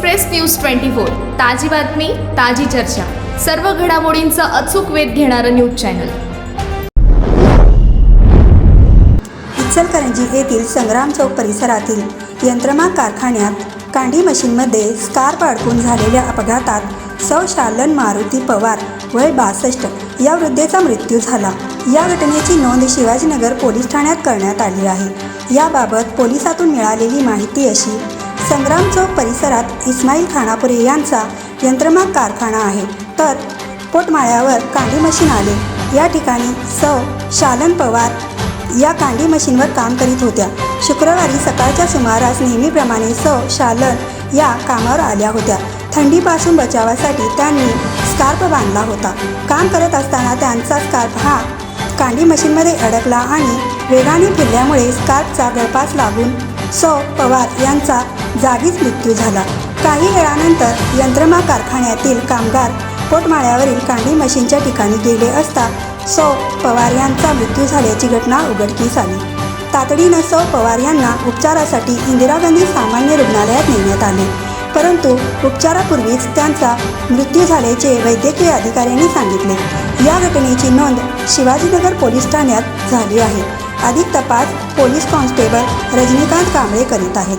Express news twenty four. ताजी बातमी ताजी चर्चा. सर्व घडामोडींचा अचूक वेध घेणारं न्यूज चॅनल. इचलकरंजी येथील संग्राम चौक परिसरातील यंत्रमा कारखान्यात कांडी मशीनमध्ये स्कार्प अडकून झालेल्या अपघातात सौ शालन मारुती पवार वय बासष्ट या वृद्धेचा मृत्यू झाला. या घटनेची नोंद शिवाजीनगर पोलीस ठाण्यात करण्यात आली आहे. याबाबत पोलिसातून मिळालेली माहिती अशी संग्राम चौक परिसरात इस्माईल खानापुरे यांचा यंत्रमाग कारखाना आहे. तर पोटमाळ्यावर कांडी मशीन आले. या ठिकाणी सौ शालन पवार या कांडी मशीनवर काम करीत होत्या. शुक्रवारी सकाळच्या सुमारास नेहमीप्रमाणे सौ शालन या कामावर आल्या होत्या. थंडीपासून बचावासाठी त्यांनी स्कार्फ बांधला होता. काम करत असताना त्यांचा स्कार्फ हा कांडी मशीनमध्ये अडकला आणि वेगाने फिरल्यामुळे स्कार्फचा गळपास लागून सौ पवार यांचा जागीच मृत्यू झाला. काही वेळानंतर यंत्रमा कारखान्यातील कामगार पोटमाळ्यावरील कांडी मशीनच्या ठिकाणी गेले असता सौ पवार यांचा मृत्यू झाल्याची घटना उघडकीस आली. तातडीनं सौ पवार यांना उपचारासाठी इंदिरा गांधी सामान्य रुग्णालयात नेण्यात आले. परंतु उपचारापूर्वीच त्यांचा मृत्यू झाल्याचे वैद्यकीय अधिकाऱ्यांनी सांगितले. या घटनेची नोंद शिवाजीनगर पोलीस ठाण्यात झाली आहे. अधिक तपास पोलीस कॉन्स्टेबल रजनीकांत कांबळे करीत आहेत.